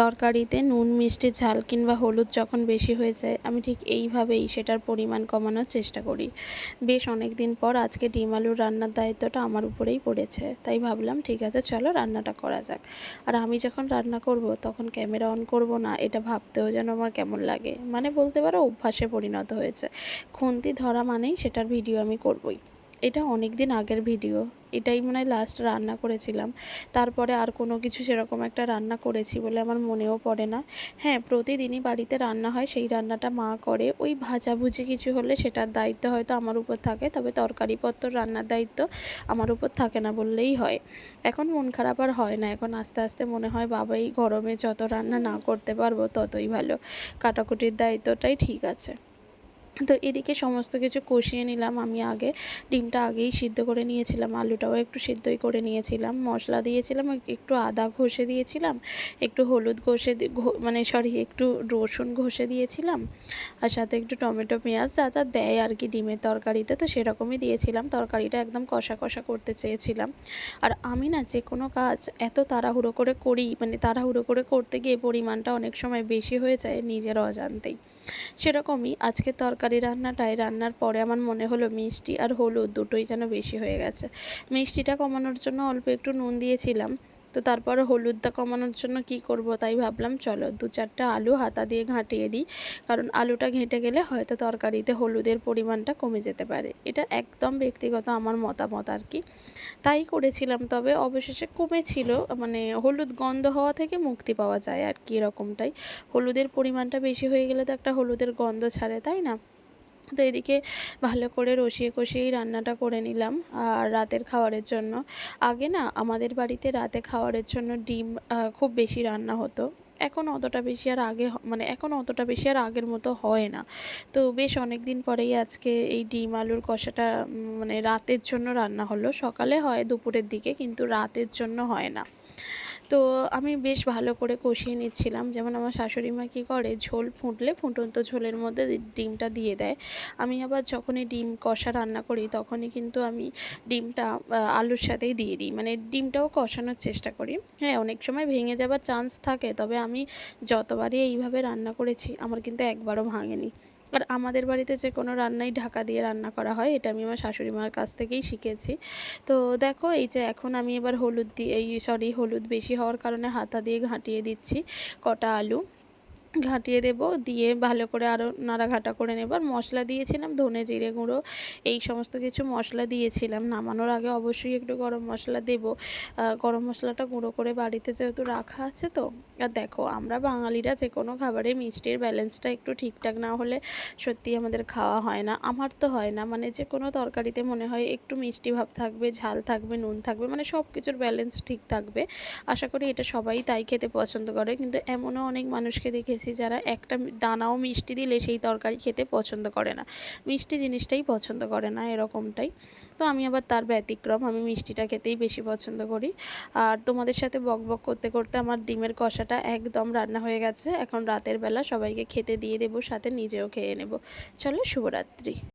তরকারিতে নুন, মিষ্টি, ঝাল কিংবা হলুদ যখন বেশি হয়ে যায়, আমি ঠিক এইভাবেই সেটার পরিমাণ কমানোর চেষ্টা করি। বেশ অনেক দিন পর আজকে ডিম আলুর রান্নার দায়িত্বটা আমার উপরেই পড়েছে, তাই ভাবলাম, ঠিক আছে, চলো রান্নাটা করা যাক। আর আমি যখন রান্না করব, তখন ক্যামেরা অন করব না, এটা ভাবতেও যেন আমার কেমন লাগে। মানে বলতে পারো, অভ্যাসে পরিণত হয়েছে। খুন্তি ধরা মানেই সেটার ভিডিও আমি করবই। এটা অনেক দিন আগের ভিডিও এটাই মনে হয় লাস্ট রান্না করেছিলাম। তারপরে আর কোনো কিছু সেরকম একটা রান্না করেছি বলে আমার মনেও পড়ে না। হ্যাঁ প্রতিদিনই বাড়িতে রান্না হয়, সেই রান্নাটা মা করে। ওই ভাজাভুজি কিছু হলে সেটার দায়িত্ব হয়তো আমার উপর থাকে, তবে তরকারিপত্র রান্নার দায়িত্ব আমার উপর থাকে না বললেই হয়। এখন মন খারাপ আর হয় না। এখন আস্তে আস্তে মনে হয় বাবা এই গরমে যত রান্না না করতে পারব ততই ভালো। কাটাকুটির দায়িত্বটাই ঠিক আছে। তো এদিকে সমস্ত কিছু কষিয়ে নিলাম আমি আগে। ডিমটা আগেই সিদ্ধ করে নিয়েছিলাম, আলুটাও একটু সিদ্ধই করে নিয়েছিলাম। মশলা দিয়েছিলাম একটু আদা ঘষে দিয়েছিলাম, একটু হলুদ ঘষে মানে সরি একটু রসুন ঘষে দিয়েছিলাম আর সাথে একটু টমেটো পেঁয়াজ, যা যা দেয় আর কি ডিমের তরকারিতে, তো সেরকমই দিয়েছিলাম। তরকারিটা একদম কষা কষা করতে চেয়েছিলাম। আর আমি না যে কোনো কাজ এত তাড়াহুড়ো করে করি মানে তাড়াহুড়ো করে করতে গিয়ে পরিমাণটা অনেক সময় বেশি হয়ে যায় নিজের অজান্তেই। সেরকমই আজকে তরকারি রান্নাটাই রান্নার পরে আমার মনে হলো মিষ্টি আর হলুদ দুটোই যেন বেশি হয়ে গেছে। মিষ্টিটা কমানোর জন্য অল্প একটু নুন দিয়েছিলাম। তো তারপরে হলুদটা কমানোর জন্য কি করব তাই ভাবলাম, চলো দু চারটে আলু হাতা দিয়ে ঘাঁটিয়ে দিই। কারণ আলুটা ঘেঁটে গেলে হয়তো তরকারিতে হলুদের পরিমাণটা কমে যেতে পারে। এটা একদম ব্যক্তিগত আমার মতামত আর কি। তাই করেছিলাম, তবে অবশেষে কমেছিল মানে হলুদ গন্ধ হওয়া থেকে মুক্তি পাওয়া যায় আর কি এরকমটাই। হলুদের পরিমাণটা বেশি হয়ে গেলে তো একটা হলুদের গন্ধ ছাড়ে, তাই না? তো এদিকে ভালো করে রসিয়ে কষিয়েই রান্নাটা করে নিলাম আর রাতের খাবারের জন্য। আগে না আমাদের বাড়িতে রাতে খাবারের জন্য ডিম খুব বেশি রান্না হতো। এখন অতটা বেশি আর আগে মানে এখন অতটা বেশি আর আগের মতো হয় না। তো বেশ অনেক দিন পরেই আজকে এই ডিম আলুর কষাটা মানে রাতের জন্য রান্না হলো। সকালে হয়, দুপুরের দিকে, কিন্তু রাতের জন্য হয় না। তো আমি বেশ ভালো করে কষিয়ে নিচ্ছিলাম। যেমন আমার শাশুড়ি মা কী করে, ঝোল ফুটলে ফুটন্ত ঝোলের মধ্যে ডিমটা দিয়ে দেয়। আমি আবার যখনই ডিম কষা রান্না করি তখনই কিন্তু আমি ডিমটা আলুর সাথেই দিয়ে দিই। মানে ডিমটাও কষানোর চেষ্টা করি। হ্যাঁ অনেক সময় ভেঙে যাবার চান্স থাকে, তবে আমি যতবারই এইভাবে রান্না করেছি, আমার কিন্তু একবারও ভাঙেনি। আর আমাদের বাড়িতে যে কোনো রান্নাই ঢাকা দিয়ে রান্না করা হয়, এটা আমি আমার শাশুড়ি মার কাছ থেকেই শিখেছি। তো দেখো, এই যে এখন আমি এবার হলুদ দিয়ে এই সরি হলুদ বেশি হওয়ার কারণে হাতা দিয়ে ঘাঁটিয়ে দিচ্ছি কটা আলু। ঘাঁটিয়ে দেব, দিয়ে ভালো করে আরও নাড়াঘাটা করে নেব। আর মশলা দিয়েছিলাম, ধনে জিরে গুঁড়ো, এই সমস্ত কিছু মশলা দিয়েছিলাম। নামানোর আগে অবশ্যই একটু গরম মশলা দেব। গরম মশলাটা গুঁড়ো করে বাড়িতে যেহেতু রাখা আছে তো, আর দেখো, আমরা বাঙালিরা যে কোনো খাবারে মিষ্টির ব্যালেন্সটা একটু ঠিকঠাক না হলে সত্যি আমাদের খাওয়া হয় না। আমার তো হয় না মানে যে কোনো তরকারিতে মনে হয় একটু মিষ্টি ভাব থাকবে, ঝাল থাকবে, নুন থাকবে মানে সব কিছুর ব্যালেন্স ঠিক থাকবে। আশা করি এটা সবাই তাই খেতে পছন্দ করে, কিন্তু এমনও অনেক মানুষকে দেখেছি দেখেছি যারা একটা দানাও মিষ্টি দিলে সেই তরকারি খেতে পছন্দ করে না। মিষ্টি জিনিসটাই পছন্দ করে না এরকমটাই। তো আমি আবার তার ব্যতিক্রম, আমি মিষ্টিটা খেতেই বেশি পছন্দ করি। আর তোমাদের সাথে বক বক করতে করতে আমার ডিমের কষাটা একদম রান্না হয়ে গেছে। এখন রাতের বেলা সবাইকে খেতে দিয়ে দেবো, সাথে নিজেও খেয়ে নেব। চলো, শুভরাত্রি।